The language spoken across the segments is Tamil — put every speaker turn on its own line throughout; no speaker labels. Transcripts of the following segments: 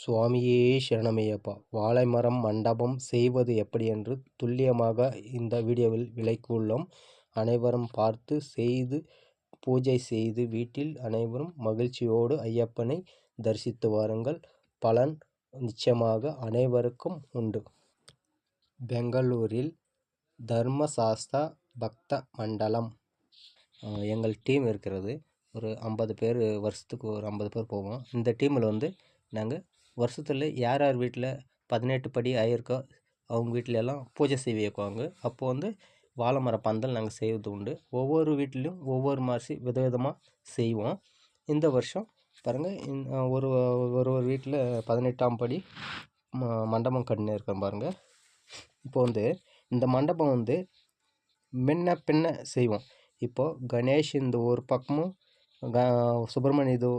சுவாமியே சரணமையப்பா. வாழைமரம் மண்டபம் செய்வது எப்படி என்று துல்லியமாக இந்த வீடியோவில் விளக்கியுள்ளோம். அனைவரும் பார்த்து செய்து பூஜை செய்து வீட்டில் அனைவரும் மகிழ்ச்சியோடு ஐயப்பனை தரிசித்து வாருங்கள். பலன் நிச்சயமாக அனைவருக்கும் உண்டு. பெங்களூரில் தர்மசாஸ்தா பக்த மண்டலம் எங்கள் டீம் இருக்கிறது. ஒரு ஐம்பது பேர் வருஷத்துக்கு ஒரு ஐம்பது பேர் போவோம். இந்த டீமில் வந்து நாங்கள் வருஷத்தில் யார் யார் வீட்டில் பதினெட்டு படி ஆயிருக்கோ அவங்க வீட்டிலலாம் எல்லாம் பூஜை செய்ய வைக்குவாங்க. அப்போது வந்து வாழை மர பந்தல் நாங்கள் செய்வது உண்டு. ஒவ்வொரு வீட்லேயும் ஒவ்வொரு மாதிரி விதவிதமாக செய்வோம். இந்த வருஷம் பாருங்கள் ஒரு ஒரு ஒரு வீட்டில் பதினெட்டாம் படி ம- மண்டபம் கட்டினு இருக்கேன் பாருங்கள் இப்போ வந்து இந்த மண்டபம் வந்து முன்ன பின்ன செய்வோம். இப்போது கணேஷ் இந்த ஒரு பக்கமும் க சுப்பிரமணிய இது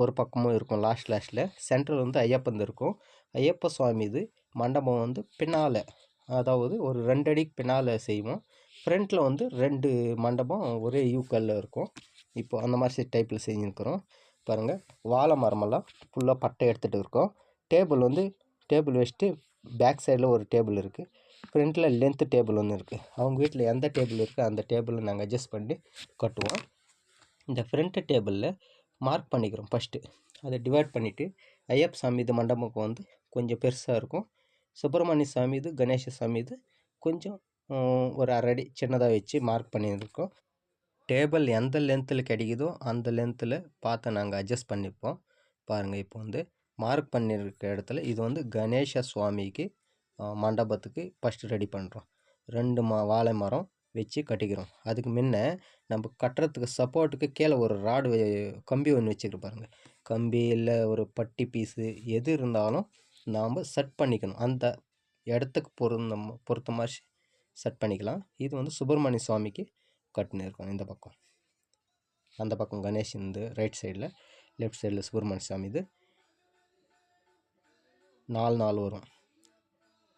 ஒரு பக்கமும் இருக்கும். லாஸ்ட் லாஸ்ட்டில் சென்டரில் வந்து ஐயப்பன் இருக்கும். ஐயப்ப சுவாமி இது மண்டபம் வந்து பின்னால் அதாவது ஒரு ரெண்டு அடிக்கு பின்னால் செய்வோம். ஃப்ரண்ட்டில் வந்து ரெண்டு மண்டபம் ஒரே யூக்கல்ல இருக்கும். இப்போ அந்த மாதிரி டைப்பில் செஞ்சுருக்கிறோம். பாருங்கள் வாழை மரமெல்லாம் ஃபுல்லாக பட்டை எடுத்துகிட்டு இருக்கோம். டேபிள் வந்து டேபிள் வச்சுட்டு பேக் சைடில் ஒரு டேபிள் இருக்குது ஃப்ரண்ட்டில் லென்த்து டேபிள் ஒன்று இருக்குது அவங்க வீட்டில் எந்த டேபிள் இருக்குது அந்த டேபிளை நாங்கள் அட்ஜஸ்ட் பண்ணி கட்டுவோம். இந்த ஃப்ரண்ட்டு டேபிளில் மார்க் பண்ணிக்கிறோம் ஃபஸ்ட்டு அதை டிவைட் பண்ணிவிட்டு ஐயப்ப சாமி இது மண்டபம் வந்து கொஞ்சம் பெருசாக இருக்கும். சுப்பிரமணிய சாமி இது கணேச சாமி இது கொஞ்சம் ஒரு அரை அடி சின்னதாக வச்சு மார்க் பண்ணியிருக்கோம். டேபிள் எந்த லென்த்தில் கிடைக்குதோ அந்த லென்த்தில் பார்த்து நாங்கள் அட்ஜஸ்ட் பண்ணிப்போம். பாருங்கள் இப்போ வந்து மார்க் பண்ணியிருக்க இடத்துல இது வந்து கணேச சுவாமிக்கு மண்டபத்துக்கு ஃபஸ்ட்டு ரெடி பண்ணுறோம் ரெண்டு மா வாழை மரம் வச்சு கட்டிக்கிறோம். அதுக்கு முன்ன நம்ம கட்டுறதுக்கு சப்போர்ட்டுக்கு கீழே ஒரு ராடு கம்பி ஒன்று வச்சுக்கிற பாருங்கள் கம்பி இல்லை ஒரு பட்டி பீஸு எது இருந்தாலும் நாம் செட் பண்ணிக்கணும். அந்த இடத்துக்கு பொருந்த பொறுத்த மாதிரி செட் பண்ணிக்கலாம். இது வந்து சுப்பிரமணிய சுவாமிக்கு கட்டினு இருக்கோம். இந்த பக்கம். அந்த பக்கம் கணேஷ் இந்த ரைட் சைடில் லெஃப்ட் சைடில் சுப்பிரமணிய சுவாமி இது. நாலு நாள் வரும்.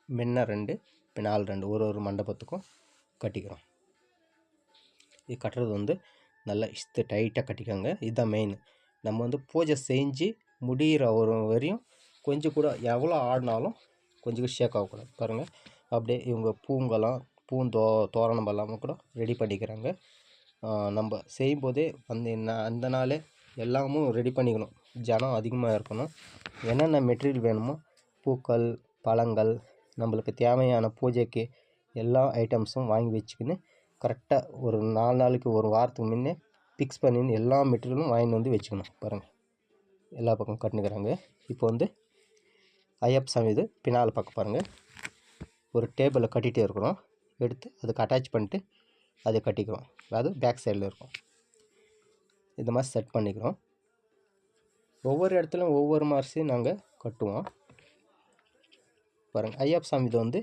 முன்ன ரெண்டு பின்னால் ரெண்டு. ஒரு ஒரு மண்டபத்துக்கும் கட்டிக்கிறோம். இது கட்டுறது வந்து நல்லா இஸ்து டைட்டாக கட்டிக்கோங்க. இதுதான் மெயின் நம்ம வந்து பூஜை செஞ்சு முடிகிற ஒரு வரையும் கொஞ்சம் கூட எவ்வளோ ஆடினாலும் கொஞ்சம் கூட ஷேக் ஆகக்கூடாது. பாருங்கள் அப்படியே இவங்க பூங்கெல்லாம் பூந்தோ தோரணம் எல்லாமே கூட ரெடி பண்ணிக்கிறாங்க. நம்ம நம்ம செய்யும்போதே அந்த அந்த நாளே எல்லாமும் ரெடி பண்ணிக்கணும். ஜனம் அதிகமாக இருக்கணும். என்னென்ன மெட்டீரியல் வேணுமோ பூக்கள் பழங்கள் நம்மளுக்கு தேவையான பூஜைக்கு எல்லா ஐட்டம்ஸும் வாங்கி வச்சுக்கின்னு கரெக்டாக ஒரு நாலு நாளைக்கு ஒரு வாரத்துக்கு முன்னே ஃபிக்ஸ் பண்ணின்னு எல்லா மெட்டீரியலும் வாங்கின்னு வந்து வச்சுக்கணும். பாருங்கள் எல்லா பக்கம் கட்டினுக்கிறாங்க. இப்போ வந்து ஐயப்ப சாமி இது பின்னால் பக்கம் பாருங்கள் ஒரு டேபிளை கட்டிகிட்டே இருக்கிறோம் எடுத்து அதுக்கு அட்டாச் பண்ணிட்டு அதை கட்டிக்கிறோம். அதாவது பேக் சைடில் இருக்கும். இந்த மாதிரி செட் பண்ணிக்கிறோம். ஒவ்வொரு இடத்துலையும் ஒவ்வொரு மாதிரி நாங்கள் கட்டுவோம். பாருங்கள் ஐயப்ப சாமி இது வந்து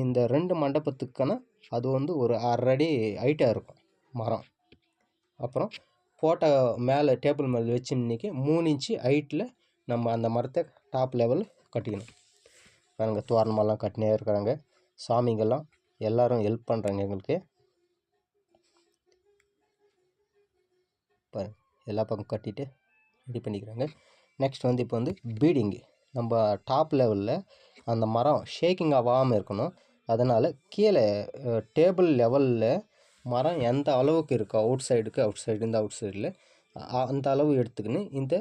இந்த ரெண்டு மண்டபத்துக்கான அது வந்து ஒரு அரை அடி ஹைட்டாக இருக்கும் மரம். அப்புறம் போட்ட மேலே டேபிள் மேலே வச்சு இன்னைக்கு மூணு இன்ச்சு ஹைட்டில் நம்ம அந்த மரத்தை டாப் லெவலில் கட்டிக்கணும். பாருங்க தோரணமெல்லாம் கட்டினே இருக்கிறாங்க சாமிங்கெல்லாம் எல்லோரும் ஹெல்ப் பண்ணுறாங்க எங்களுக்கு. பாருங்க எல்லா பக்கம் கட்டிட்டு ரெடி பண்ணிக்கிறாங்க. நெக்ஸ்ட் வந்து இப்போ வந்து பீடிங்கு. நம்ம டாப் லெவலில் அந்த மரம் ஷேக்கிங் ஆகாமல் இருக்கணும். அதனால் கீழே டேபிள் லெவலில் மரம் எந்த அளவுக்கு இருக்கோ அவுட் சைடுக்கு அவுட் சைடு இந்த அவுட் சைடில் அந்த அளவு எடுத்துக்கின்னு இந்த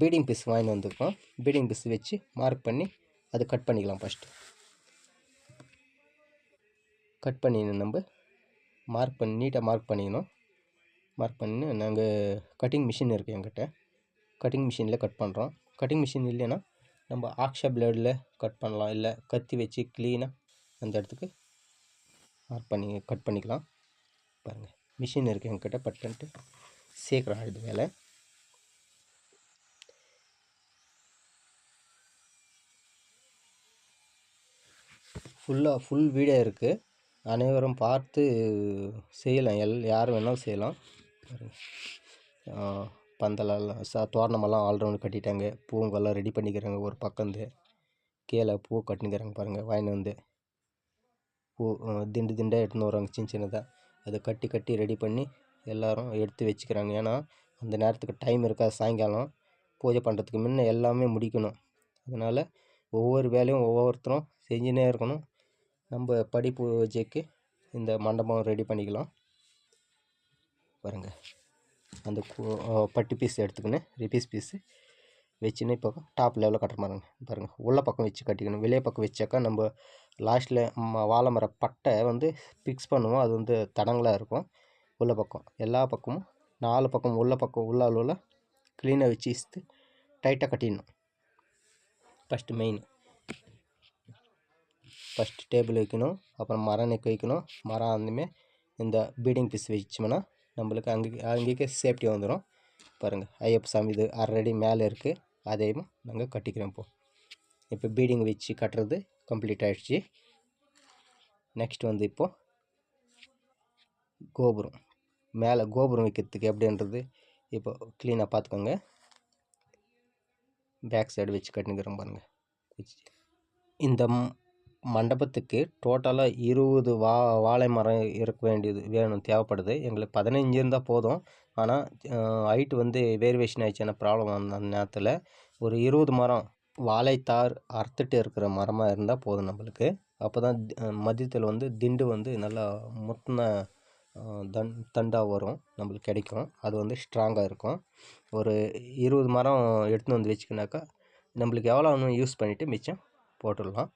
பீடிங் பீஸ் வாங்கிட்டு வந்திருக்கோம். பீடிங் பீஸ் வச்சு மார்க் பண்ணி அதை கட் பண்ணிக்கலாம் ஃபஸ்ட்டு கட் பண்ணி நம்ம மார்க் பண்ணி நீட்டாக மார்க் பண்ணிக்கணும். மார்க் பண்ணி நாங்கள் கட்டிங் மிஷின் இருக்குது என்கிட்ட. கட்டிங் மிஷினில் கட் பண்ணுறோம் கட்டிங் மிஷின் இல்லைன்னா நம்ம ஆக்ஷா பிளேடில் கட் பண்ணலாம். இல்லை கத்தி வச்சு க்ளீனாக அந்த இடத்துக்கு மார்க் பண்ணி கட் பண்ணிக்கலாம். பாருங்கள் மிஷின் இருக்குது என்கிட்ட. பட்டுன்ட்டு சீக்கிரம் ஆகிடுது வேலை ஃபுல்லாக ஃபுல் வீடியோ இருக்குது அனைவரும் பார்த்து செய்யலாம். எல் யார் வேணாலும் செய்யலாம். பாருங்கள் பந்தலெல்லாம் ச தோரணமெல்லாம் ஆல்ரவுண்டு கட்டிட்டாங்க. பூங்கெல்லாம் ரெடி பண்ணிக்கிறாங்க ஒரு பக்கந்து கீழே பூ கட்டினுக்கிறாங்க பாருங்கள் வாங்கின்னு வந்து. பூ திண்டு திண்டாக எடுத்துன்னு வர்றாங்க சின்ன சின்னதாக அதை கட்டி கட்டி ரெடி பண்ணி எல்லோரும் எடுத்து வச்சுக்கிறாங்க. ஏன்னா அந்த நேரத்துக்கு டைம் இருக்காது சாயங்காலம். பூஜை பண்ணுறதுக்கு முன்ன எல்லாமே முடிக்கணும். அதனால் ஒவ்வொரு வேலையும் ஒவ்வொருத்தரும் செஞ்சுனே இருக்கணும். நம்ம படி பூஜைக்கு இந்த மண்டபம் ரெடி பண்ணிக்கலாம். பாருங்கள் அந்த பட்டி பீஸ் எடுத்துக்கின்னு ரிப்பீஸ் பீஸு வச்சுன்னு இப்போ டாப் லெவலில் கட்டுற மாதிரிங்க பாருங்கள் உள்ள பக்கம் வச்சு கட்டிக்கணும். வெளியே பக்கம் வச்சாக்கா நம்ம லாஸ்ட்டில் வாழை மர பட்டை வந்து ஃபிக்ஸ் பண்ணுவோம். அது வந்து தடங்களாக இருக்கும். உள்ள பக்கம் எல்லா பக்கமும் நாலு பக்கம் உள்ள பக்கம் உள்ள அளவில் க்ளீனாக வச்சு இஸ்து டைட்டாக கட்டிடணும். ஃபஸ்ட்டு மெயின் ஃபஸ்ட்டு டேபிள் வைக்கணும். அப்புறம் மரம் நெக் வைக்கணும். மரம் அந்தமே இந்த பீடிங் பீஸ் வச்சோம்னா நம்மளுக்கு அங்கே அங்கேயே சேஃப்டி வந்துடும் பாருங்கள் ஐயப்ப சாமி இது ஆல்ரெடி மேலே இருக்குது அதையும் நாங்கள் கட்டிக்கிறோம் இப்போ இப்போ பீடிங் வச்சு கட்டுறது கம்ப்ளீட் ஆகிடுச்சு நெக்ஸ்ட் வந்து இப்போது கோபுரம். மேலே கோபுரம் வைக்கிறதுக்கு எப்படின்றது இப்போ க்ளீனாக பார்த்துக்கோங்க. பேக் சைடு வச்சு கட்டினுக்கிறோம் பாருங்கள் வச்சு இந்த மண்டபத்துக்கு டோட்டலாக இருபது வா வாழை மரம் இருக்க வேண்டியது வேணும் தேவைப்படுது. எங்களுக்கு பதினஞ்சு இருந்தால் போதும். ஆனால் ஹைட் வந்து வேரியேஷன் ஆயிடுச்சுன்னா ப்ராப்ளம் அந்த நேரத்தில். ஒரு இருபது மரம் வாழைத்தார் அறுத்துட்டு இருக்கிற மரமாக இருந்தால் போதும் நம்மளுக்கு. அப்போ தான் மதியத்தில் வந்து திண்டு வந்து நல்லா முத்தின தன் தண் தண்டாக வரும் நம்மளுக்கு கிடைக்கும். அது வந்து ஸ்ட்ராங்காக இருக்கும். ஒரு இருபது மரம் எடுத்துன்னு வந்து வச்சுக்கினாக்கா நம்மளுக்கு எவ்வளோ ஒன்று யூஸ் பண்ணிவிட்டு மிச்சம் போட்டுடலாம்.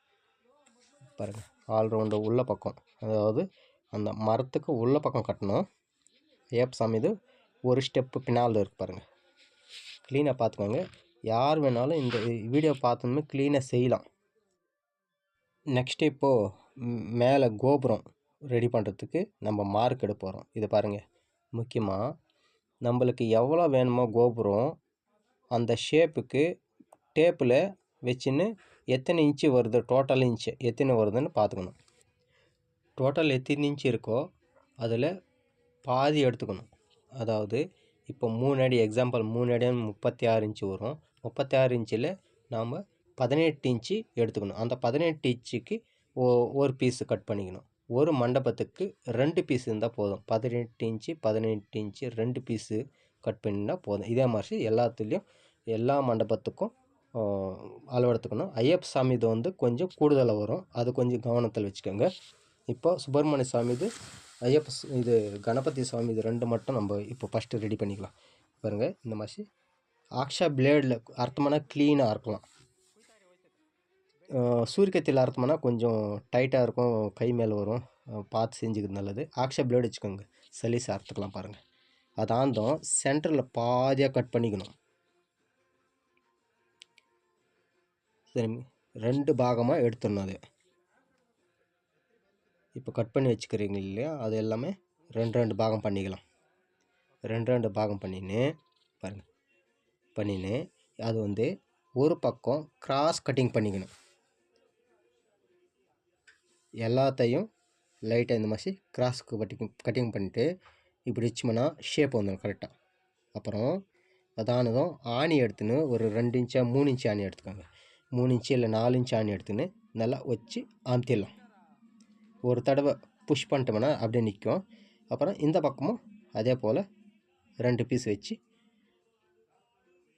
பாருங்கள் ஆல்ரவுண்டு உள்ள பக்கம். அதாவது அந்த மரத்துக்கு உள்ள பக்கம் கட்டணும். ஏப் சாமி இது ஒரு ஸ்டெப்பு பின்னால் இருக்கு பாருங்கள் க்ளீனாக பார்த்துக்கோங்க யார் வேணாலும் இந்த வீடியோ பார்த்தோமே க்ளீனாக செய்யலாம். நெக்ஸ்ட்டு இப்போது மேலே கோபுரம் ரெடி பண்ணுறதுக்கு நம்ம மார்க் எடுக்க போகிறோம் இதை பாருங்கள் முக்கியமாக நம்மளுக்கு எவ்வளோ வேணுமோ கோபுரம் அந்த ஷேப்புக்கு டேப்பில் வச்சுன்னு எத்தனை இன்ச்சு வருது? டோட்டல் இன்ச்சு எத்தனை வருதுன்னு பார்த்துக்கணும். டோட்டல் எத்தனை இன்ச்சு இருக்கோ அதில் பாதி எடுத்துக்கணும். அதாவது இப்போ மூணு அடி எக்ஸாம்பிள் மூணு அடி முப்பத்தி ஆறு இன்ச்சு வரும். முப்பத்தி ஆறு இன்ச்சில் நாம் பதினெட்டு இன்ச்சு எடுத்துக்கணும். அந்த பதினெட்டு இன்ச்சுக்கு ஓ ஒரு பீஸு கட் பண்ணிக்கணும். ஒரு மண்டபத்துக்கு ரெண்டு பீஸ் இருந்தால் போதும். பதினெட்டு இன்ச்சு பதினெட்டு இன்ச்சு ரெண்டு பீஸு கட் பண்ணினா போதும். இதே மாதிரி எல்லாத்துலேயும் எல்லா மண்டபத்துக்கும் அளவெடுத்துக்கணும் ஐயப்ப சாமி இது வந்து கொஞ்சம் கூடுதலாக வரும். அது கொஞ்சம் கவனத்தில் வச்சுக்கோங்க. இப்போ சுப்பிரமணிய சாமி இது ஐயப்ப இது கணபதி சாமி இது ரெண்டு மட்டும் நம்ம இப்போ ஃபஸ்ட்டு ரெடி பண்ணிக்கலாம். பாருங்கள் இந்த மாதிரி ஆக்ஷா பிளேடில் அர்த்தமானா க்ளீனாக இருக்கலாம். சூரியக்கத்தியில் அர்த்தமானா கொஞ்சம் டைட்டாக இருக்கும் கை மேலே வரும். பார்த்து செஞ்சுக்கிறது நல்லது. ஆக்ஷா பிளேடு வச்சுக்கோங்க. சலீஸ் அறுத்துக்கலாம் பாருங்கள் அதாந்தம் சென்டரில் பாதியாக கட் பண்ணிக்கணும். ரெண்டு பாகமாக எடுத்துடணும் அது இப்போ கட் பண்ணி வச்சுக்கிறீங்க இல்லையா? அது எல்லாமே ரெண்டு ரெண்டு பாகம் பண்ணிக்கலாம். ரெண்டு ரெண்டு பாகம் பண்ணின்னு பாருங்கள் பண்ணின்னு அது வந்து ஒரு பக்கம் கிராஸ் கட்டிங் பண்ணிக்கணும். எல்லாத்தையும் லைட்டாக இந்த மாதிரி கிராஸ்க்கு கட்டிங் கட்டிங் பண்ணிவிட்டு இப்படி வச்சோம்னா ஷேப் வந்துடும் கரெக்டாக அப்புறம் அதானதும் ஆணி எடுத்துன்னு ஒரு ரெண்டு இன்ச்சாக மூணு இன்ச்சு ஆணி எடுத்துக்கோங்க. மூணு இன்ச்சு இல்லை நாலு இன்ச்சு ஆணி எடுத்துன்னு நல்லா வச்சு அமுத்திடலாம் ஒரு தடவை புஷ் பண்ணிட்டோம்னா அப்படியே நிற்கும். அப்புறம் இந்த பக்கமும் அதே போல் ரெண்டு பீஸ் வச்சு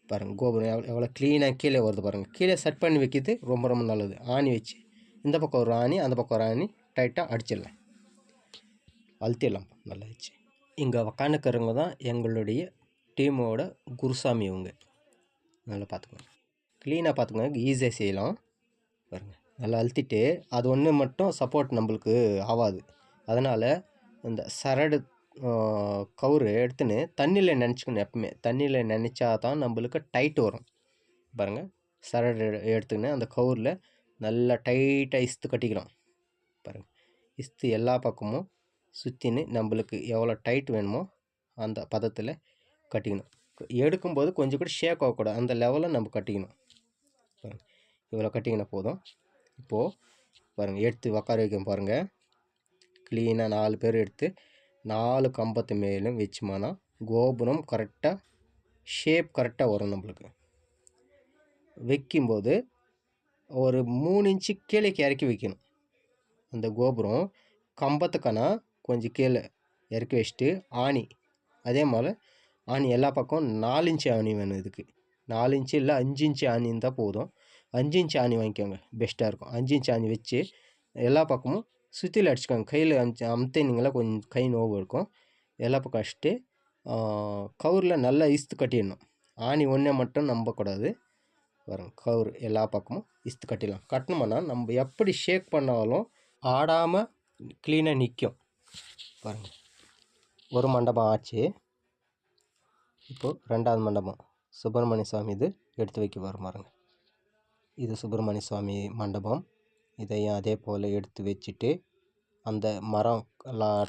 பாருங்கள் கோபுரம் எவ்வளோ எவ்வளோ க்ளீனாக கீழே வருது பாருங்கள் கீழே செட் பண்ணி வைக்கிறது ரொம்ப ரொம்ப நல்லது. ஆணி வச்சு இந்த பக்கம் ஒரு ஆணி அந்த பக்கம் ஒரு ஆணி டைட்டாக அடிச்சிடலாம். அழுத்திடலாம். நல்லா வச்சு. இங்கே உக்காந்துக்கிறவங்க தான் எங்களுடைய டீமோட குருசாமி இவங்க. நல்லா பார்த்துக்கோங்க. க்ளீனாக பார்த்துக்கோங்க ஈஸியாக செய்யலாம். பாருங்கள் நல்லா அழுத்திட்டு அது ஒன்று மட்டும் சப்போர்ட் நம்மளுக்கு ஆகாது அதனால் இந்த சரடு கவுரு எடுத்துன்னு தண்ணியில் நினச்சிக்கணும் எப்பவுமே. தண்ணியில் நினச்சா தான் நம்மளுக்கு டைட் வரும். பாருங்கள் சரடு எடுத்துக்கின்னு அந்த கவுரில் நல்லா டைட்டாக இஸ்து கட்டிக்கலாம். பாருங்கள் இஸ்து எல்லா பக்கமும் சுற்றின்னு நம்மளுக்கு எவ்வளோ டைட் வேணுமோ அந்த பதத்தில் கட்டிக்கணும். எடுக்கும்போது கொஞ்சம் கூட ஷேக் ஆகக்கூடாது. அந்த லெவலில் நம்ம கட்டிக்கணும். பாருங்க இவ்வளோ கட்டிங்கன்னா போதும். இப்போது பாருங்கள் எடுத்து உக்கார வைக்க பாருங்கள் க்ளீனாக நாலு பேர் எடுத்து நாலு கம்பத்து மேலும் வச்சுமானா கோபுரம் கரெக்டாக ஷேப் கரெக்டாக வரும் நம்மளுக்கு. வைக்கும்போது ஒரு மூணு இன்ச்சு கீழே இறக்கி வைக்கணும். அந்த கோபுரம் கம்பத்துக்கான கொஞ்சம் கீழே இறக்கி வச்சுட்டு ஆணி. அதே மாதிரி ஆணி எல்லா பக்கம் நாலு இன்ச்சு ஆணி வேணும் இதுக்கு. நாலு இன்ச்சு இல்லை அஞ்சு இன்ச்சு ஆணி இருந்தால் போதும். அஞ்சு இன்ச்சு ஆணி வாங்கிக்கோங்க. பெஸ்ட்டாக இருக்கும். அஞ்சு இன்ச்சு ஆணி வச்சு எல்லா பக்கமும் சுற்றில அடிச்சுக்கோங்க. கையில் அமுச்சு அமுத்தினீங்களா கொஞ்சம் கை நோவு இருக்கும். எல்லா பக்கம் அடிச்சுட்டு கவுரில் நல்லா இஸ்து கட்டிடணும். ஆணி ஒன்றே மட்டும் நம்பக்கூடாது. வரும் கவுர் எல்லா பக்கமும் இஸ்து கட்டிடலாம். கட்டணுமானா நம்ம எப்படி ஷேக் பண்ணாலும் ஆடாமல் க்ளீனாக நிற்கும் பாருங்கள் ஒரு மண்டபம் ஆச்சு. இப்போது ரெண்டாவது மண்டபம். சுப்பிரமணிய சுவாமி இது எடுத்து வைக்க வரும் பாருங்கள் இது சுப்பிரமணிய சுவாமி மண்டபம். இதையும் அதே போல் எடுத்து வச்சுட்டு அந்த மரம்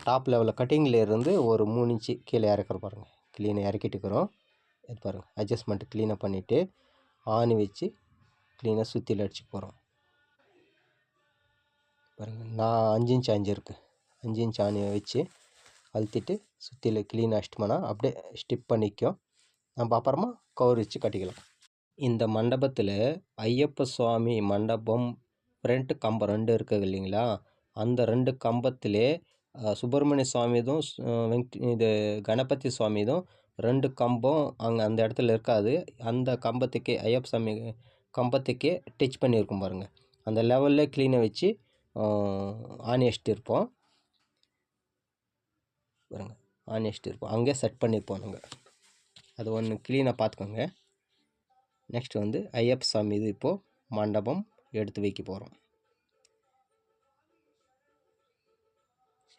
டாப் லெவலில் கட்டிங்கில் இருந்து ஒரு மூணு இன்ச்சு கீழே இறக்குற பாருங்கள் க்ளீனாக இறக்கிட்டுக்கிறோம். இது பாருங்கள் அட்ஜஸ்ட்மெண்ட் க்ளீனாக பண்ணிவிட்டு ஆணி வச்சு க்ளீனாக சுற்றியில் அடிச்சு போகிறோம் பாருங்கள் நான் அஞ்சு இன்ச் அஞ்சு இருக்குது அஞ்சு இன்ச்சு ஆணியை வச்சு அழுத்திட்டு சுற்றில க்ளீனாக அடிச்சிட்டோம்னா அப்படியே ஸ்டிப் பண்ணிக்கும் நம்ம அப்புறமா கவர் வச்சு கட்டிக்கலாம். இந்த மண்டபத்தில் ஐயப்ப சுவாமி மண்டபம் ஃப்ரண்ட் கம்பம் ரெண்டு இருக்குது இல்லைங்களா? அந்த ரெண்டு கம்பத்திலே சுப்பிரமணிய சுவாமிதும் வெங்க் இது கணபதி சுவாமிதும் ரெண்டு கம்பம் அங்கே அந்த இடத்துல இருக்காது. அந்த கம்பத்துக்கே ஐயப்ப சாமி கம்பத்துக்கே டச் பண்ணியிருக்கும் பாருங்கள் அந்த லெவலில் க்ளீனை வச்சு ஆணி அடிச்சுட்டு இருப்போம். பாருங்கள் ஆணி அடிச்சுட்டு இருப்போம். அங்கேயே செட் பண்ணியிருப்போம் நாங்கள் அது ஒன்று க்ளீனாக பார்த்துக்கோங்க. நெக்ஸ்ட் வந்து ஐயப்ப சாமி இது இப்போது மண்டபம் எடுத்து வைக்க போகிறோம்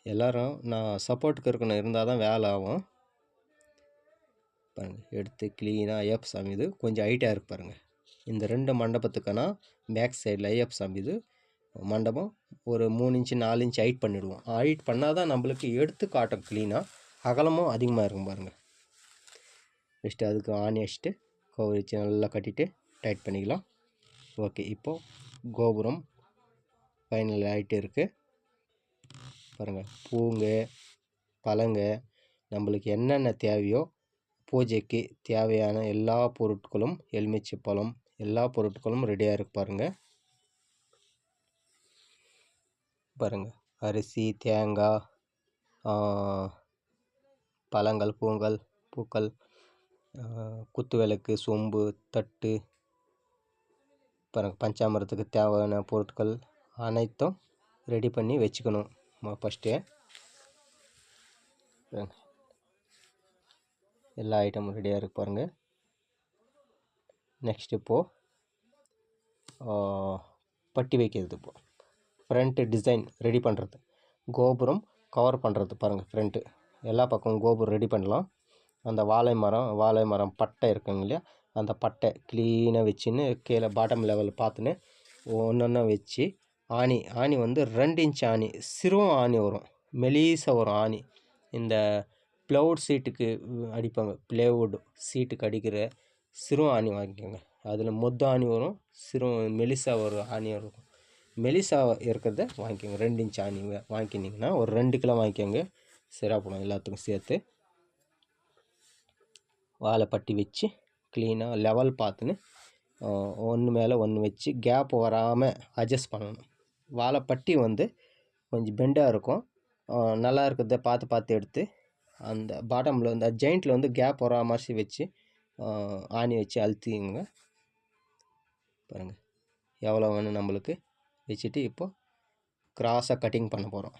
எல்லோரும் நான் சப்போர்ட்டுக்கு இருக்கணும் இருந்தால் தான் வேலை ஆகும். பாருங்கள் எடுத்து க்ளீனாக ஐயப்ப சாமி இது கொஞ்சம் ஹைட்டாக இருக்கு பாருங்கள் இந்த ரெண்டு மண்டபத்துக்கான பேக் சைடில் ஐயப்ப சாமி இது மண்டபம் ஒரு மூணு இன்ச்சு நாலு இன்ச்சு ஹைட் பண்ணிவிடுவோம் ஹைட் பண்ணால் தான் நம்மளுக்கு எடுத்து காட்டும் க்ளீனாக அகலமும் அதிகமாக இருக்கும் பாருங்கள் ஃபஸ்ட்டு அதுக்கு ஆணி வச்சுட்டு கோவில் வச்சு நல்லா கட்டிட்டு டைட் பண்ணிக்கலாம். ஓகே இப்போது கோபுரம் ஃபைனல் ஆகிட்டு இருக்குது பாருங்கள் பூங்க பழங்க நம்மளுக்கு என்னென்ன தேவையோ பூஜைக்கு தேவையான எல்லா பொருட்களும் எலுமிச்சை பழம் எல்லா பொருட்களும் ரெடியாக இருக்கு பாருங்கள் பாருங்கள் அரிசி தேங்காய் பழங்கள் பூங்கள் பூக்கள் குத்து விளக்கு சொம்பு தட்டு பாருங்கள் பஞ்சாமிரத்துக்கு தேவையான பொருட்கள் அனைத்தும் ரெடி பண்ணி வச்சுக்கணும். ஃபஸ்ட்டே எல்லா ஐட்டமும் ரெடியாக இருக்கு பாருங்கள் நெக்ஸ்ட் இப்போது பட்டி வைக்கிறது இப்போது ஃப்ரண்ட்டு டிசைன் ரெடி பண்ணுறது கோபுரம் கவர் பண்ணுறது பாருங்கள் ஃப்ரண்ட்டு எல்லா பக்கமும் கோபுரம் ரெடி பண்ணலாம். அந்த வாழை மரம் வாழை மரம் பட்டை இருக்குங்க இல்லையா? அந்த பட்டை க்ளீனாக வச்சுன்னு கீழே பாட்டம் லெவலில் பார்த்துன்னு ஒன்று வச்சு ஆணி ஆணி வந்து ரெண்டு இன்ச் ஆணி சிறுவும் ஆணி வரும் மெலீஸாக வரும் ஆணி. இந்த ப்ளவுட் சீட்டுக்கு அடிப்பாங்க ப்ளேவுட் சீட்டுக்கு அடிக்கிற சிறுவம் ஆணி வாங்கிக்கோங்க. அதில் மொத்த ஆணி வரும் சிறு மெலிசா ஒரு ஆணி இருக்கும். மெலிசா இருக்கிறத வாங்கிக்கோங்க ரெண்டு இன்ச் ஆணி வாங்கினீங்கன்னா ஒரு ரெண்டு கிலோ வாங்கிக்கோங்க. சிறா எல்லாத்துக்கும் சேர்த்து வாழை பட்டி வச்சு க்ளீனாக லெவல் பார்த்துன்னு ஒன்று மேலே ஒன்று வச்சு கேப் வராமல் அட்ஜஸ்ட் பண்ணணும். வாழைப்பட்டி வந்து கொஞ்சம் பெண்டாக இருக்கும். நல்லா இருக்கிறத பார்த்து பார்த்து எடுத்து அந்த பாட்டமில் வந்து ஜெயிண்ட்டில் வந்து கேப் வரா மாதிரி வச்சு ஆணி வச்சு அழுத்திங்க பாருங்கள் எவ்வளோ வேணும் நம்மளுக்கு? வச்சுட்டு இப்போது க்ராஸாக கட்டிங் பண்ண போகிறோம்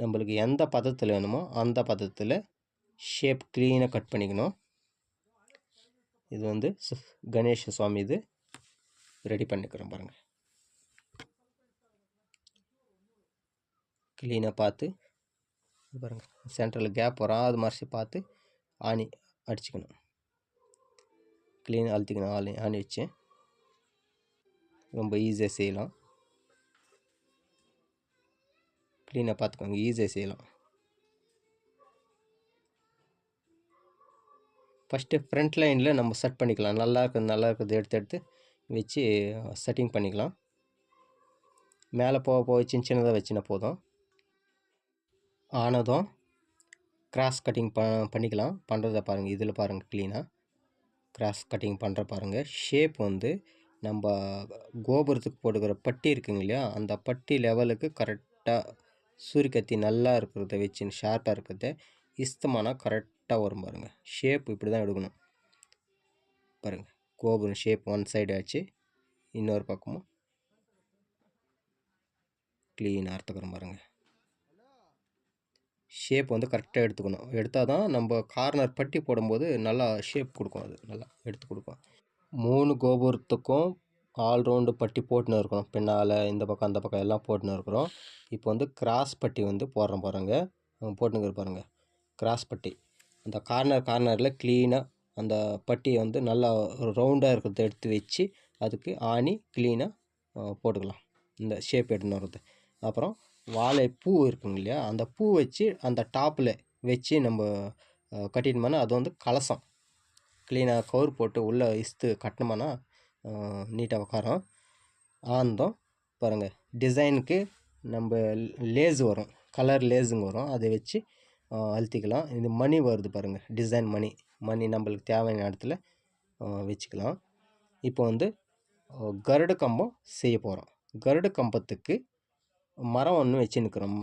நம்மளுக்கு எந்த பதத்தில் வேணுமோ அந்த பதத்தில் ஷேப் க்ளீனாக கட் பண்ணிக்கணும். இது வந்து கணேஷ சுவாமி இது ரெடி பண்ணிக்கிறோம் பாருங்கள் க்ளீனாக பார்த்து பாருங்கள் சென்டரில் கேப் வராது மாதிரி பார்த்து ஆணி அடிச்சுக்கணும். க்ளீனாக அழுத்திக்கணும் ஆணி ஆணி வச்சு. ரொம்ப ஈஸியாக செய்யலாம். க்ளீனாக பார்த்துக்கோங்க ஈஸியாக செய்யலாம். ஃபஸ்ட்டு ஃப்ரண்ட் லைனில் நம்ம செட் பண்ணிக்கலாம். நல்லா இருக்குது நல்லா இருக்கிறது எடுத்து எடுத்து வச்சு செட்டிங் பண்ணிக்கலாம். மேலே போக போக சின்ன சின்னதாக வச்சுனா போதும். ஆனதும் கிராஸ் கட்டிங் ப பண்ணிக்கலாம். பண்ணுறத பாருங்கள் இதில் பாருங்கள் க்ளீனாக கிராஸ் கட்டிங் பண்ணுற பாருங்கள் ஷேப் வந்து நம்ம கோபுரத்துக்கு போட்டுக்கிற பட்டி இருக்குங்க இல்லையா? அந்த பட்டி லெவலுக்கு கரெக்டாக சூரிய கத்தி நல்லா இருக்கிறத வச்சுன்னு ஷார்ப்பாக இருக்கிறத இஸ்தமானா கரெக்டாக கரெக்டாக வரும் பாருங்கள் ஷேப் இப்படி தான் எடுக்கணும். பாருங்கள் கோபுரம் ஷேப் ஒன் சைடு ஆச்சு. இன்னொரு பக்கமும் க்ளீனாக அறுத்துக்கிறோம் பாருங்கள் ஷேப் வந்து கரெக்டாக எடுத்துக்கணும். எடுத்தால் தான் நம்ம கார்னர் பட்டி போடும்போது நல்லா ஷேப் கொடுக்கும் அது. நல்லா எடுத்து கொடுக்கும். மூணு கோபுரத்துக்கும் ஆல்ரவுண்டு பட்டி போட்டுன்னு இருக்கிறோம். பின்னால் இந்த பக்கம் அந்த பக்கம் எல்லாம் போட்டுன்னு இருக்கிறோம். இப்போ வந்து கிராஸ் பட்டி வந்து போடுறோம் பாருங்க. போட்டுங்கிற பாருங்க. கிராஸ் பட்டி. அந்த கார்னர் கார்னரில் க்ளீனாக அந்த பட்டியை வந்து நல்லா ரவுண்டாக இருக்கிறத எடுத்து வச்சு அதுக்கு ஆணி க்ளீனாக போட்டுக்கலாம். இந்த ஷேப் எடுத்துன்னு வர்றது. அப்புறம் வாழைப்பூ இருக்குங்க இல்லையா? அந்த பூ வச்சு அந்த டாப்பில் வச்சு நம்ம கட்டிட்டோம்னா அது வந்து கலசம். க்ளீனாக கவர் போட்டு உள்ளே இஸ்து கட்டினோம்னா நீட்டாக உட்காரும் ஆந்தோம். பாருங்கள் டிசைனுக்கு நம்ம லேஸ் வரும். கலர் லேஸுங்க வரும். அதை வச்சு அழுத்திக்கலாம். இது மணி வருது பாருங்கள் டிசைன் மணி. மணி நம்மளுக்கு தேவையான இடத்துல வச்சுக்கலாம். இப்போ வந்து கருடு கம்பம் செய்ய போகிறோம் கருடு கம்பத்துக்கு மரம் ஒன்று வச்சுன்னுக்குறோம்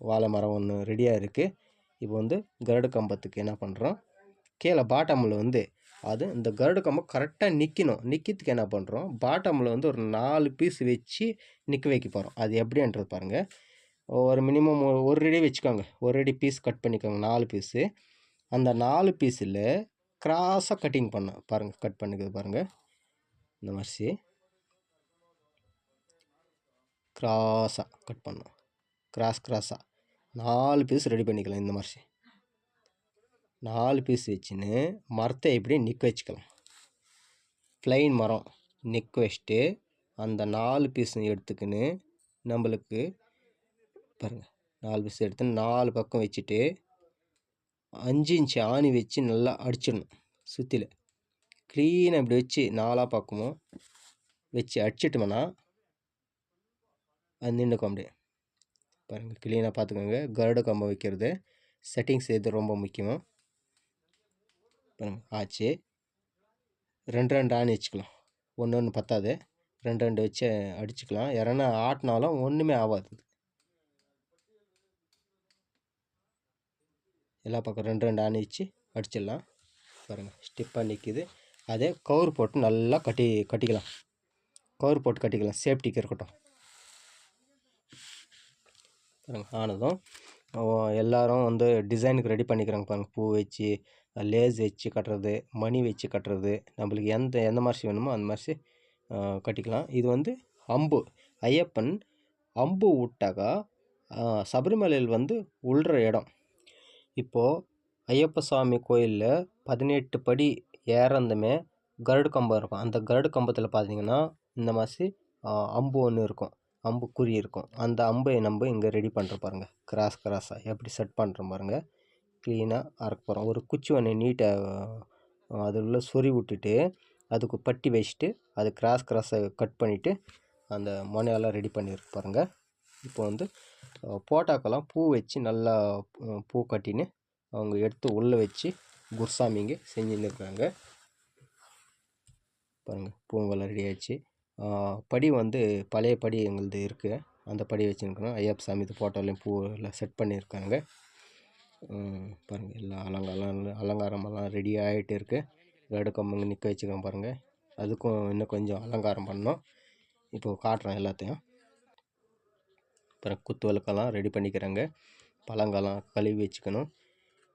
வாழை மரம் ஒன்று ரெடியாக இருக்குது இப்போ வந்து கருடு கம்பத்துக்கு என்ன பண்ணுறோம் கீழே பாட்டமில் வந்து அது இந்த கருடு கம்பம் கரெக்டாக நிற்கணும் நிற்கிறதுக்கு என்ன பண்ணுறோம் பாட்டமில் வந்து ஒரு நாலு பீஸ் வச்சு நிற்க வைக்க போகிறோம் அது எப்படின்றது பாருங்கள் ஒரு மினிமம் ஒரு அடி வச்சுக்கோங்க. ஒரு அடி பீஸ் கட் பண்ணிக்கோங்க. நாலு பீஸு அந்த நாலு பீஸில் கிராஸாக கட்டிங் பண்ண பாருங்கள் கட் பண்ணிக்கிறது பாருங்கள் இந்த மாதிரி கிராஸாக கட் பண்ணோம். கிராஸ் கிராஸாக நாலு பீஸ் ரெடி பண்ணிக்கலாம். இந்த மாதிரி நாலு பீஸ் வச்சுன்னு மரத்தை எப்படி நிற்க வச்சுக்கலாம். ப்ளைன் மரம் நிற்க வச்சுட்டு அந்த நாலு பீஸும் எடுத்துக்கின்னு நம்மளுக்கு பாருங்கள் நாலு பீஸ் எடுத்து நாலு பக்கம் வச்சுட்டு அஞ்சு இன்ச்சு ஆணி வச்சு நல்லா அடிச்சிடணும் சுற்றில க்ளீனாக இப்படி வச்சு நாலாக பக்கமும் வச்சு அடிச்சிட்டோம்னா அது நின்றுக்கும் அப்படியே. பாருங்கள் க்ளீனாக பார்த்துக்கோங்க கருட கம்பம் வைக்கிறது செட்டிங்ஸ் இது ரொம்ப முக்கியம் பாருங்கள் ஆச்சு. ரெண்டு ரெண்டு ஆணி வச்சுக்கலாம். ஒன்று ஒன்று பத்தாது. ரெண்டு ரெண்டு வச்சு அடிச்சுக்கலாம். யாரன்னா ஆட்டினாலும் ஒன்றுமே ஆகாது எல்லா பக்கம் ரெண்டு ரெண்டு ஆணி வச்சு அடிச்சிடலாம். பாருங்கள் ஸ்டிப்பாக நிற்கிது அதே கவர் போட்டு நல்லா கட்டி கட்டிக்கலாம். கவர் போட்டு கட்டிக்கலாம். சேஃப்டிக்கு இருக்கட்டும். பாருங்கள் ஆனதும் எல்லோரும் எல்லாரும் வந்து டிசைனுக்கு ரெடி பண்ணிக்கிறாங்க பாருங்கள் பூ வச்சு லேஸ் வச்சு கட்டுறது மணி வச்சு கட்டுறது நம்மளுக்கு எந்த எந்த மாதிரி வேணுமோ அந்த மாதிரி கட்டிக்கலாம். இது வந்து அம்பு ஐயப்பன் அம்பு விட்டாக்கா சபரிமலையில் வந்து உள்ற இடம். இப்போது ஐயப்ப சாமி கோயிலில் பதினெட்டு படி ஏறந்தமே கருடு கம்பம் இருக்கும். அந்த கருடு கம்பத்தில் பார்த்தீங்கன்னா இந்த மாதிரி அம்பு ஒன்று இருக்கும். அம்பு குறி இருக்கும். அந்த அம்பை நம்ம இங்கே ரெடி பண்ணுற பாருங்கள் கிராஸ் கிராஸாக எப்படி செட் பண்ணுறோம் பாருங்கள் க்ளீனாக அறக்க போகிறோம் ஒரு குச்சி ஒன்று நீட்டாக அது உள்ள சொறி விட்டுட்டு அதுக்கு பட்டி வச்சுட்டு அது கிராஸ் கிராஸை கட் பண்ணிவிட்டு அந்த முனையெல்லாம் ரெடி பண்ணியிருக்கு பாருங்கள் இப்போ வந்து போட்டாக்கெல்லாம் பூ வச்சு நல்லா பூ கட்டின்னு அவங்க எடுத்து உள்ளே வச்சு குருசாமிங்க செஞ்சுன்னு இருக்காங்க. பாருங்கள் பூங்கெல்லாம் ரெடி ஆயிடுச்சு. படி வந்து பழைய படி எங்களுது இருக்குது அந்த படி வச்சுருக்கிறோம். ஐயப்ப சாமி இது ஃபோட்டோலையும் பூ எல்லாம் செட் பண்ணியிருக்காங்க பாருங்கள் எல்லாம் அலங்காரம் அலங்காரமெல்லாம் ரெடி ஆகிட்டு இருக்குது கருடு கம்பங்க நிற்க வச்சுக்கோங்க பாருங்கள் அதுக்கும் இன்னும் கொஞ்சம் அலங்காரம் பண்ணோம் இப்போது காட்டுறோம் எல்லாத்தையும். அப்புறம் குத்து விளக்கெல்லாம் ரெடி பண்ணிக்கிறாங்க. பழங்கள்லாம் கழுவி வச்சுக்கணும்.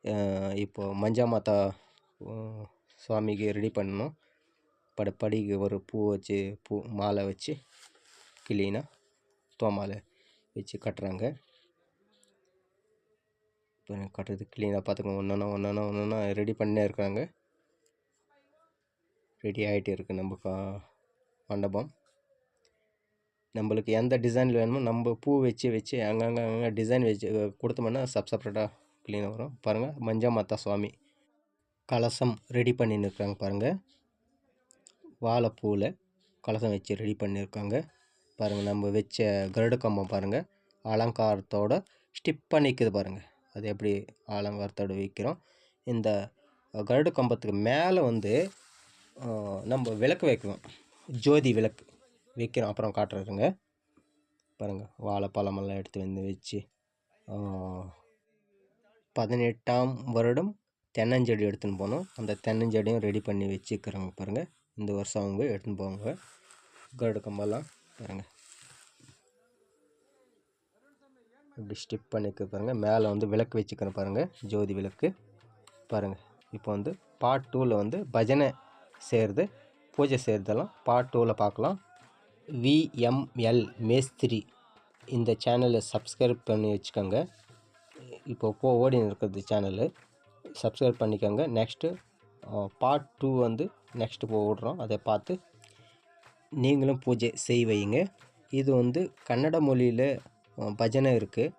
இப்போது இப்போ மஞ்சா மாதா சுவாமிக்கு ரெடி பண்ணணும். பட படிக்கு ஒரு பூ வச்சு பூ மாலை வச்சு கிளீனாக தோமாலை வச்சு கட்டுறாங்க. இப்போ கட்டுறது க்ளீனாக பார்த்துக்கோங்க ஒன்றா ஒன்றா ஒன்றா ரெடி பண்ணே இருக்காங்க ரெடி ஆகிட்டு இருக்குது நம்ம கா மண்டபம். நம்மளுக்கு எந்த டிசைனில் வேணுமோ நம்ம பூ வச்சு வச்சு அங்கங்கே அங்கங்கே டிசைன் வச்சு கொடுத்தோம்னா சப் செப்பரேட்டாக க்ளீனாக வரும். பாருங்கள் மஞ்சா மாதா சுவாமி கலசம் ரெடி பண்ணின்னு இருக்காங்க பாருங்கள் வாழைப்பூவில் கலசம் வச்சு ரெடி பண்ணியிருக்காங்க பாருங்கள் நம்ம வச்ச கருட கம்பம் பாருங்கள் அலங்காரத்தோட ஸ்டிப்பாக நிற்குது பாருங்கள் அது எப்படி அலங்காரத்தோட வைக்கிறோம். இந்த கருட கம்பத்துக்கு மேலே வந்து நம்ம விளக்கு வைக்கிறோம் ஜோதி விளக்கு வைக்கிறோம். அப்புறம் காட்டுறதுங்க. பாருங்கள் வாழைப்பழமெல்லாம் எடுத்து வந்து வச்சு பதினெட்டாம் வருடம் தென்னஞ்செடி எடுத்துன்னு போகணும் அந்த தென்னஞ்செடியும் ரெடி பண்ணி வச்சுக்கிறாங்க பாருங்கள் இந்த வருஷம் அவங்க எடுத்துன்னு போவாங்க. கருடு கம்பெல்லாம் பாருங்கள் இப்படி ஸ்டிப் பண்ணிக்க பாருங்கள் மேலே வந்து விளக்கு வச்சுக்கிறேன் பாருங்கள் ஜோதி விளக்கு. பாருங்கள் இப்போ வந்து பார்ட் டூவில் வந்து பஜனை செய்கிறது பூஜை செய்கிறதெல்லாம் பார்ட் டூவில் பார்க்கலாம். விஎம்எல் மேஸ்திரி. இந்த சேனலை சப்ஸ்கிரைப் பண்ணி வச்சுக்கோங்க. இப்போ போ ஓடின்னு இருக்கிறது சேனலு சப்ஸ்கிரைப் பண்ணிக்கோங்க. நெக்ஸ்ட்டு பார்ட் டூ வந்து நெக்ஸ்ட்டு போ விடுறோம் அதை பார்த்து நீங்களும் பூஜை செய்வைங்க. இது வந்து கன்னட மொழியில் பஜனை இருக்குது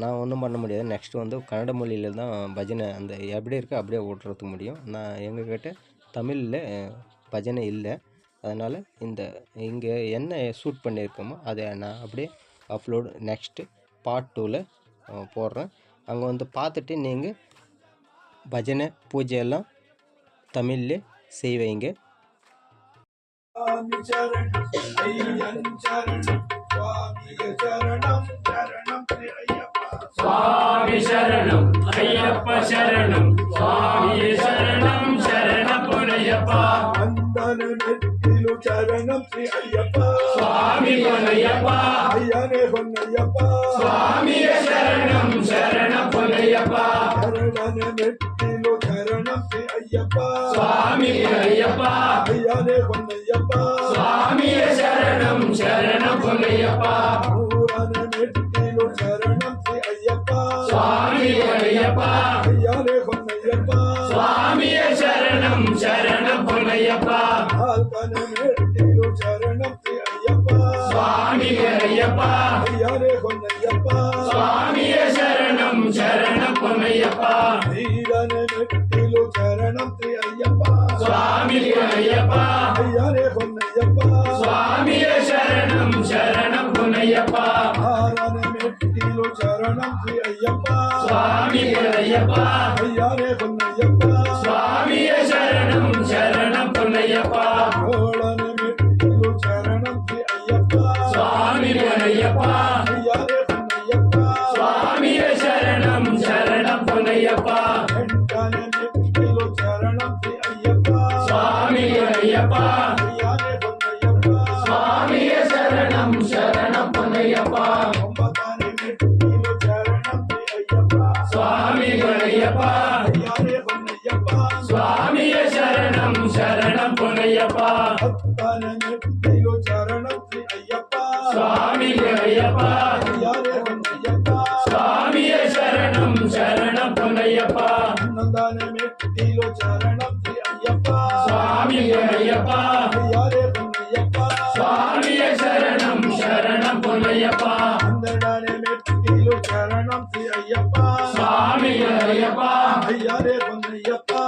நான் ஒன்றும் பண்ண முடியாது. நெக்ஸ்ட்டு வந்து கன்னட மொழியில் தான் பஜனை அந்த எப்படி இருக்குது அப்படியே ஓட்டுறதுக்கு முடியும். நான் எங்கக்கிட்ட தமிழில் பஜனை இல்லை. அதனால் இந்த இங்கே என்ன ஷூட் பண்ணியிருக்கோமோ அதை நான் அப்படியே அப்லோடு நெக்ஸ்ட்டு பார்ட் டூவில் போடுறேன். அங்கே வந்து பார்த்துட்டு நீங்கள் பஜனை பூஜையெல்லாம் தமிழில் செய்வீங்க.
சுவாமி சரணம். சரணம் ஐயப்பா
சுவாமி சரணம். ஐயப்ப சரணம். சுவாமியே சரணம் சரண புனையப்பா
வந்தன நெத்திலு சரணம் ஸ்ரீ ஐயப்பா
சுவாமி புனையப்பா
ஐயனே பொன்னையப்பா
சுவாமியே சரணம். புனையப்பா
சரணன நெத்திலு சரணம் ஸ்ரீ ஐயப்பா
சுவாமி
ஐயனே பொன்னையப்பா.
சுவாமியே சரணம் சரண புனையப்பா
பூரண நெத்திலு சரணம் ஸ்ரீ ஐயப்பா.
சுவாமி புனையப்பா
ஐயனே பொன்னையப்பா.
சுவாமியே சரணம் சரண புனையப்பா புனையப்பா
ஐயாரே பொன்னையப்பா
சுவாமியே சரணம் சரணம் புனையப்பா.
ஆரான
மெட்டிலோ சரணம்
ஸ்ரீ ஐயப்பா.
சுவாமி ஐயப்பா
ஐயாரே பொன்னையப்பா
சுவாமியே சரணம் சரணம் புனையப்பா.
கோளன
மெட்டிலோ சரணம்
ஸ்ரீ ஐயப்பா
சுவாமி ஐயப்பா
ஐயாரே பொன்னையப்பா
சுவாமியே சரணம் சரணம் புனையப்பா.
ஐயா ரே
பொன்னையப்பா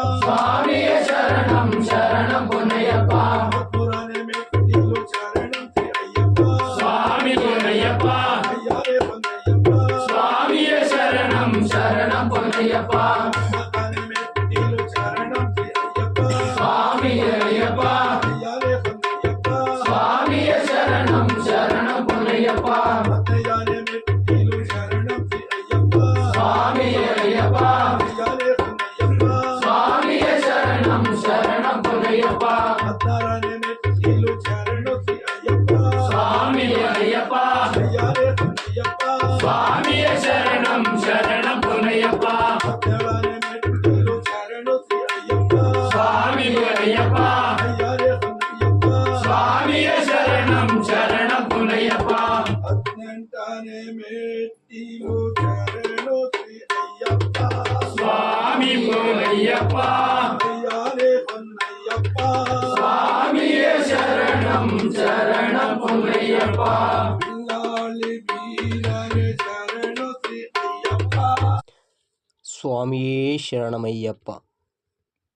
சரணம்
ஐயப்பா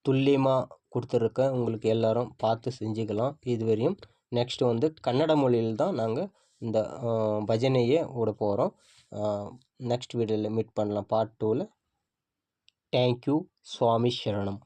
துல்லியமாக கொடுத்துருக்க உங்களுக்கு எல்லாரும் பார்த்து செஞ்சுக்கலாம் இதுவரையும். நெக்ஸ்ட்டு வந்து கன்னட மொழியில் தான் நாங்கள் இந்த பஜனையே விட போகிறோம் நெக்ஸ்ட் வீடியோவில் மீட் பண்ணலாம். பார்ட் டூவில் தேங்க்யூ சுவாமி சரணம்.